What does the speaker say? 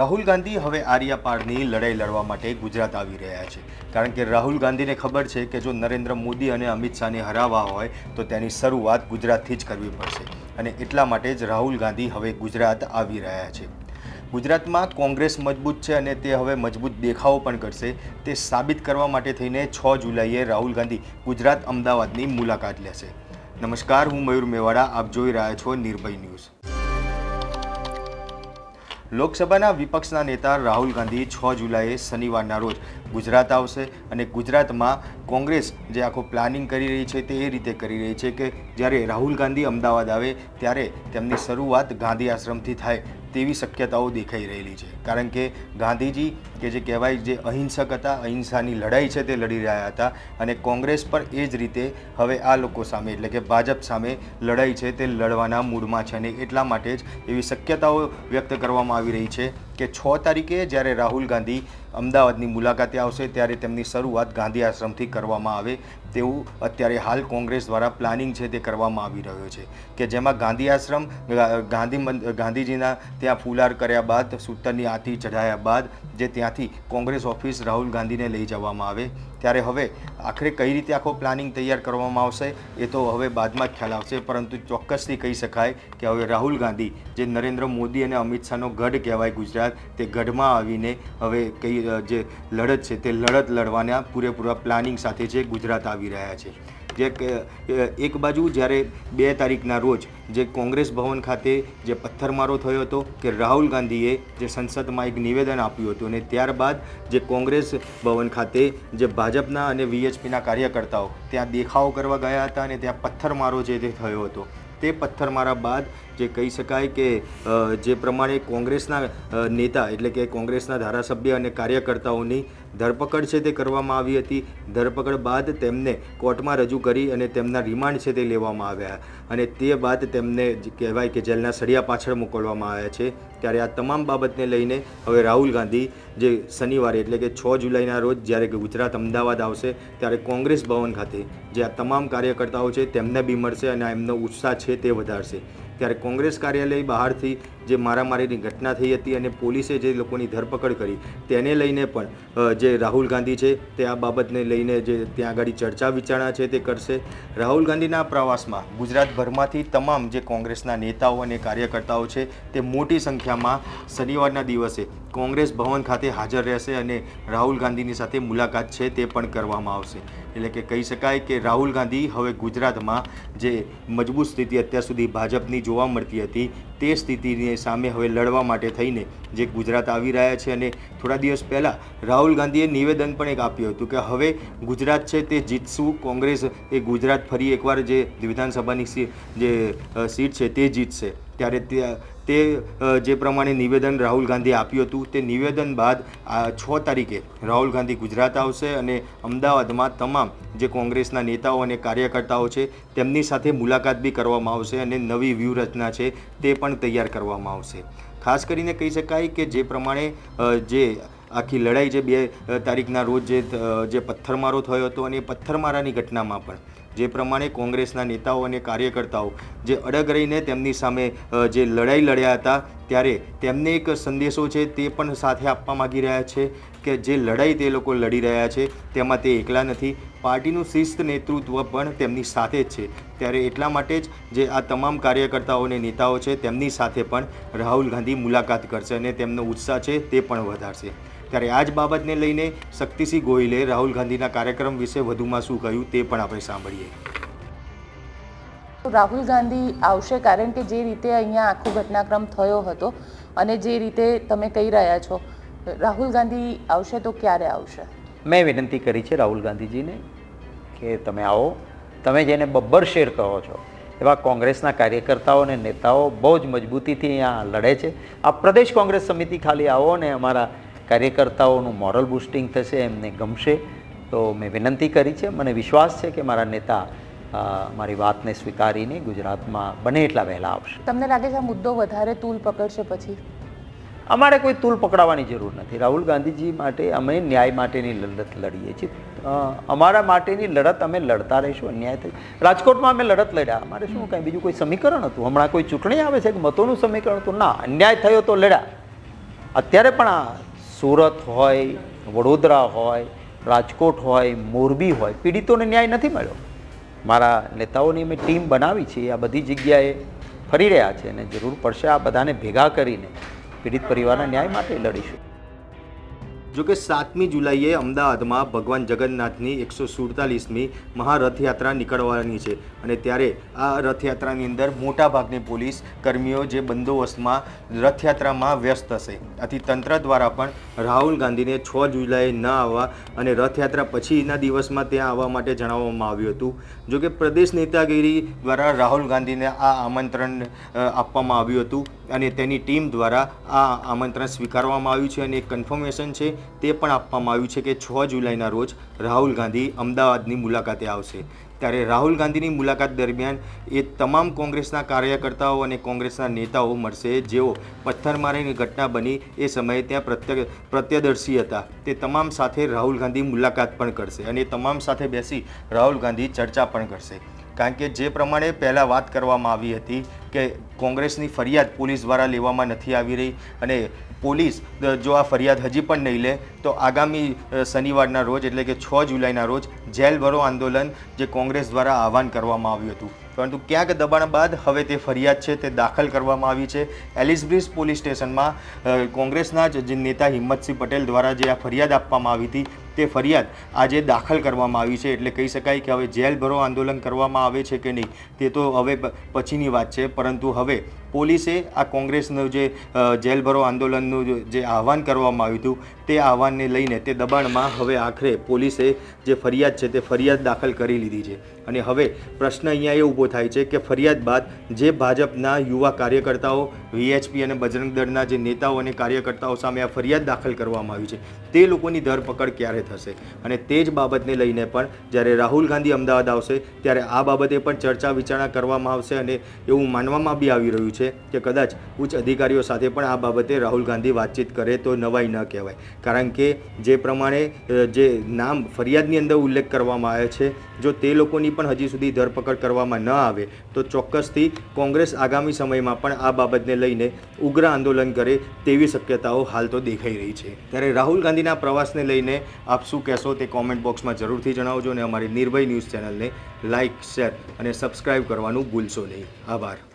રાહુલ ગાંધી હવે આર્યપાળની લડાઈ લડવા માટે ગુજરાત આવી રહ્યા છે. કારણ કે રાહુલ ગાંધીને ખબર છે કે જો નરેન્દ્ર મોદી અને અમિત શાહને હરાવવા હોય, તો તેની શરૂઆત ગુજરાતથી જ કરવી પડશે. અને એટલા માટે જ રાહુલ ગાંધી હવે ગુજરાત આવી રહ્યા છે. ગુજરાતમાં કોંગ્રેસ મજબૂત છે અને તે હવે મજબૂત દેખાવો પણ કરશે. તે સાબિત કરવા માટે થઈને છ જુલાઈએ રાહુલ ગાંધી ગુજરાત અમદાવાદની મુલાકાત લેશે. નમસ્કાર, હું મયુર મેવાડા. આપ જોઈ રહ્યા છો નિર્ભય ન્યૂઝ. લોકસભાના વિપક્ષના નેતા રાહુલ ગાંધી છ જુલાઈએ શનિવારના રોજ ગુજરાત આવશે અને ગુજરાતમાં કોંગ્રેસ જે આખો પ્લાનિંગ કરી રહી છે તે એ રીતે કરી રહી છે કે જ્યારે રાહુલ ગાંધી અમદાવાદ આવે ત્યારે તેમની શરૂઆત ગાંધી આશ્રમથી થાય તેવી શક્યતાઓ દેખાઈ રહેલી છે. કારણ કે ગાંધીજી કે જે કહેવાય જે અહિંસક હતા, અહિંસાની લડાઈ છે તે લડી રહ્યા હતા અને કોંગ્રેસ પર એ જ રીતે હવે આ લોકો સામે એટલે કે ભાજપ સામે લડાઈ છે તે લડવાના મૂડમાં છે અને એટલા માટે જ એવી શક્યતાઓ વ્યક્ત કરવામાં આવી રહી છે. કે છ તારીખે જ્યારે રાહુલ ગાંધી અમદાવાદની મુલાકાતે આવશે, ત્યારે તેમની શરૂઆત ગાંધી આશ્રમથી કરવામાં આવે તેવું અત્યારે હાલ કોંગ્રેસ દ્વારા પ્લાનિંગ છે તે કરવામાં આવી રહ્યો છે કે જેમાં ગાંધી આશ્રમ ગાંધી ગાંધીજીના ત્યાં ફુલાર કર્યા બાદ, સૂતરની આથી ચઢાયા બાદ, જે ત્યાંથી કોંગ્રેસ ઓફિસ રાહુલ ગાંધીને લઈ જવામાં આવે ત્યારે હવે આખરે કઈ રીતે આખો પ્લાનિંગ તૈયાર કરવામાં આવશે, એ તો હવે બાદમાં જ ખ્યાલ આવશે. પરંતુ ચોક્કસથી કહી શકાય કે હવે રાહુલ ગાંધી, જે નરેન્દ્ર મોદી અને અમિત શાહનો ગઢ કહેવાય ગુજરાત, તે ગઢમાં આવીને હવે કઈ જે લડત છે તે લડત લડવાના પૂરેપૂરા પ્લાનિંગ સાથે છે ગુજરાત આવી રહ્યા છે. જે એક બાજુ જ્યારે બે તારીખના રોજ જે કોંગ્રેસ ભવન ખાતે જે પથ્થરમારો થયો હતો કે રાહુલ ગાંધીએ જે સંસદમાં એક નિવેદન આપ્યું હતું અને ત્યારબાદ જે કોંગ્રેસ ભવન ખાતે જે ભાજપના અને વીએચપીના કાર્યકર્તાઓ ત્યાં દેખાવો કરવા ગયા હતા અને ત્યાં પથ્થરમારો જે તે થયો હતો, તે પથ્થરમારા બાદ જે કહી શકાય કે જે પ્રમાણે કોંગ્રેસના નેતા એટલે કે કોંગ્રેસના ધારાસભ્ય અને કાર્યકર્તાઓની ધરપકડ છે તે કરવામાં આવી હતી. ધરપકડ બાદ તેમને કોર્ટમાં રજૂ કરી અને તેમના રિમાન્ડ છે તે લેવામાં આવ્યા. અને તે બાદ તેમને કહેવાય કે જેલના સળિયા પાછળ મોકલવામાં આવ્યા છે. ત્યારે આ તમામ બાબતને લઈને હવે રાહુલ ગાંધી જે શનિવારે એટલે કે છ જુલાઈના રોજ જ્યારે ગુજરાત અમદાવાદ આવશે ત્યારે કોંગ્રેસ ભવન ખાતે જે આ તમામ કાર્યકર્તાઓ છે તેમને બી મળશે અને એમનો ઉત્સાહ છે તે વધારશે. ત્યારે કોંગ્રેસ કાર્યાલય બહારથી જે મારામારીની ઘટના થઈ હતી અને પોલીસે જે લોકોની ધરપકડ કરી તેને લઈને પણ જે રાહુલ ગાંધી છે તે આ બાબતને લઈને જે ત્યાં આગળ ચર્ચા વિચારણા છે તે કરશે. રાહુલ ગાંધીના પ્રવાસમાં ગુજરાતભરમાંથી તમામ જે કોંગ્રેસના નેતાઓ અને કાર્યકર્તાઓ છે તે મોટી સંખ્યામાં શનિવારના દિવસે કોંગ્રેસ ભવન ખાતે હાજર રહેશે અને રાહુલ ગાંધીની સાથે મુલાકાત છે તે પણ કરવામાં આવશે. એટલે કે કહી શકાય કે રાહુલ ગાંધી હવે ગુજરાતમાં જે મજબૂત સ્થિતિ અત્યાર સુધી ભાજપની જોવા મળતી હતી, તે સ્થિતિની સામે હવે લડવા માટે થઈને જે ગુજરાત આવી રહ્યા છે અને થોડા દિવસ પહેલાં રાહુલ ગાંધીએ નિવેદન પણ એક આપ્યું હતું કે હવે ગુજરાત છે તે જીતશું, કોંગ્રેસ એ ગુજરાત ફરી એકવાર જે વિધાનસભાની જે સીટ છે તે જીતશે. ત્યારે તે જે પ્રમાણે નિવેદન રાહુલ ગાંધી આપ્યું હતું, તે નિવેદન બાદ છ તારીખે રાહુલ ગાંધી ગુજરાત આવશે અને અમદાવાદમાં તમામ જે કોંગ્રેસના નેતાઓ અને કાર્યકર્તાઓ છે, તેમની સાથે મુલાકાત બી કરવામાં આવશે અને નવી વ્યૂહરચના છે તે પણ તૈયાર કરવામાં આવશે. ખાસ કરીને કહી શકાય કે જે પ્રમાણે જે આખી લડાઈ જે બે તારીખના રોજ જે જે પથ્થરમારો થયો હતો અને એ પથ્થરમારાની ઘટનામાં પણ જે પ્રમાણે કોંગ્રેસના નેતાઓ અને કાર્યકર્તાઓ જે અડગ રહીને તેમની સામે જે લડાઈ લડ્યા હતા, ત્યારે તેમને એક સંદેશો છે તે પણ સાથે આપવા માગી રહ્યા છે કે જે લડાઈ તે લોકો લડી રહ્યા છે તેમાં તે એકલા નથી. પાર્ટીનું શિસ્ત નેતૃત્વ પણ તેમની સાથે જ છે. ત્યારે એટલા માટે જ જે આ તમામ કાર્યકર્તાઓ અને નેતાઓ છે તેમની સાથે પણ રાહુલ ગાંધી મુલાકાત કરશે અને તેમનો ઉત્સાહ છે તે પણ વધારશે. ત્યારે આ જ બાબતને લઈને શક્તિસિંહ ગોહિલે રાહુલ ગાંધીના કાર્યક્રમ વિશે વધુમાં શું કહ્યું તે પણ આપણે સાંભળીએ. રાહુલ ગાંધી આવશે કારણ કે જે રીતે અહીંયા આખો ઘટનાક્રમ થયો હતો અને જે રીતે તમે કહી રહ્યા છો રાહુલ ગાંધી આવશે તો ક્યારે આવશે? મેં વિનંતી કરી છે રાહુલ ગાંધીજીને કે તમે આવો તમે જેને બબ્બર શેર કહો છો એવા કોંગ્રેસના કાર્યકર્તાઓ અને નેતાઓ બહુ જ મજબૂતીથી અહીંયા લડે છે. આ પ્રદેશ કોંગ્રેસ સમિતિ ખાલી આવો ને અમારા કાર્યકર્તાઓનું મોરલ બુસ્ટિંગ થશે એમને ગમશે તો મેં વિનંતી કરી છે. મને વિશ્વાસ છે કે મારા નેતા મારી વાતને સ્વીકારીને ગુજરાતમાં બને એટલા વહેલા આવશે. તમને લાગે છે આ મુદ્દો વધારે તૂલ પકડશે પછી? અમારે કોઈ તૂલ પકડાવવાની જરૂર નથી. રાહુલ ગાંધીજી માટે અમે ન્યાય માટેની લડત લડીએ છીએ. અમારા માટેની લડત અમે લડતા રહીશું અન્યાય થઈ રાજકોટમાં અમે લડત લડ્યા. અમારે શું કાંઈ બીજું કોઈ સમીકરણ હતું? હમણાં કોઈ ચૂંટણી આવે છે કે મતોનું સમીકરણ હતું? ના અન્યાય થયો તો લડ્યા. અત્યારે પણ આ સુરત હોય, વડોદરા હોય, રાજકોટ હોય, મોરબી હોય, પીડિતોને ન્યાય નથી મળ્યો. મારા નેતાઓની અમે ટીમ બનાવી છે, આ બધી જગ્યાએ ફરી રહ્યા છે અને જરૂર પડશે આ બધાને ભેગા કરીને પીડિત પરિવારના ન્યાય માટે લડીશું. જોકે સાતમી જુલાઈએ અમદાવાદમાં ભગવાન જગન્નાથની એકસો સુડતાલીસમી મહારથયાત્રા નીકળવાની છે અને ત્યારે આ રથયાત્રાની અંદર મોટાભાગની પોલીસ કર્મીઓ જે બંદોબસ્તમાં રથયાત્રામાં વ્યસ્ત હશે. આથી તંત્ર દ્વારા પણ રાહુલ ગાંધીને છ જુલાઈએ ન આવવા અને રથયાત્રા પછીના દિવસમાં ત્યાં આવવા માટે જણાવવામાં આવ્યું હતું. જોકે પ્રદેશ નેતાગીરી દ્વારા રાહુલ ગાંધીને આ આમંત્રણ આપવામાં આવ્યું હતું અને તેની ટીમ દ્વારા આ આમંત્રણ સ્વીકારવામાં આવ્યું છે અને એક કન્ફર્મેશન છે તે પણ આપવામાં આવ્યું છે કે છ જુલાઈના રોજ રાહુલ ગાંધી અમદાવાદની મુલાકાતે આવશે. ત્યારે રાહુલ ગાંધીની મુલાકાત દરમિયાન એ તમામ કોંગ્રેસના કાર્યકર્તાઓ અને કોંગ્રેસના નેતાઓ મળશે, જેઓ પથ્થરમારીની ઘટના બની એ સમયે ત્યાં પ્રત્ય, પ્રત્યદર્શી હતા. તે તમામ સાથે રાહુલ ગાંધી મુલાકાત પણ કરશે અને તમામ સાથે બેસી રાહુલ ગાંધી ચર્ચા પણ કરશે. કારણ કે જે પ્રમાણે પહેલાં વાત કરવામાં આવી હતી કે કોંગ્રેસની ફરિયાદ પોલીસ દ્વારા લેવામાં નથી આવી રહી અને પોલીસ જો આ ફરિયાદ હજી પણ નહીં લે, તો આગામી શનિવારના રોજ, એટલે કે છ જુલાઈના રોજ જેલ ભરો આંદોલન જે કોંગ્રેસ દ્વારા આહવાન કરવામાં આવ્યું હતું. પરંતુ ક્યાંક દબાણ બાદ હવે તે ફરિયાદ છે તે દાખલ કરવામાં આવી છે. એલિસબ્રિજ પોલીસ સ્ટેશનમાં કોંગ્રેસના જ નેતા હિંમતસિંહ પટેલ દ્વારા જે આ ફરિયાદ આપવામાં આવી હતી તે ફરિયાદ આજે દાખલ કરવામાં આવી છે. એટલે કહી શકાય કે હવે જેલ ભરો આંદોલન કરવામાં આવે છે કે નહીં, તે તો હવે પછીની વાત છે. પરંતુ હવે પોલીસે આ કોંગ્રેસનું જે જેલ ભરો આંદોલનનું જે આહવાન કરવામાં આવ્યું હતું, તે આહવાનને લઈને તે દબાણમાં હવે આખરે પોલીસે જે ફરિયાદ છે તે ફરિયાદ દાખલ કરી લીધી છે. અને હવે પ્રશ્ન અહીંયા એ ઊભો થાય છે કે ફરિયાદ બાદ જે ભાજપના યુવા કાર્યકર્તાઓ વીએચપી અને બજરંગ દળના જે નેતાઓ અને કાર્યકર્તાઓ સામે આ ફરિયાદ દાખલ કરવામાં આવી છે, તે લોકોની ધરપકડ ક્યારે થશે. અને તે જ બાબતને લઈને પણ જ્યારે રાહુલ ગાંધી અમદાવાદ આવશે, ત્યારે આ બાબતે પણ ચર્ચા વિચારણા કરવામાં આવશે અને એવું માનવામાં બી આવી રહ્યું છે કે કદાચ ઉચ્ચ અધિકારીઓ સાથે પણ આ બાબતે રાહુલ ગાંધી વાતચીત કરે તો નવાઈ ન કહેવાય. કારણ કે જે પ્રમાણે જે નામ ફરિયાદની અંદર ઉલ્લેખ કરવામાં આવે છે, જો તે લોકોની પણ હજી સુધી ધરપકડ કરવામાં ન આવે, તો ચોક્કસથી કોંગ્રેસ આગામી સમયમાં પણ આ બાબતને લઈને ઉગ્ર આંદોલન કરે તેવી શક્યતાઓ હાલ તો દેખાઈ રહી છે. ત્યારે રાહુલ ગાંધીના પ્રવાસને લઈને આપ શું કહેશો તે કોમેન્ટ બોક્સમાં જરૂરથી જણાવજો અને અમારી નિર્ભય ન્યૂઝ ચેનલને લાઇક શેર અને સબસ્ક્રાઈબ કરવાનું ભૂલશો નહીં. આભાર.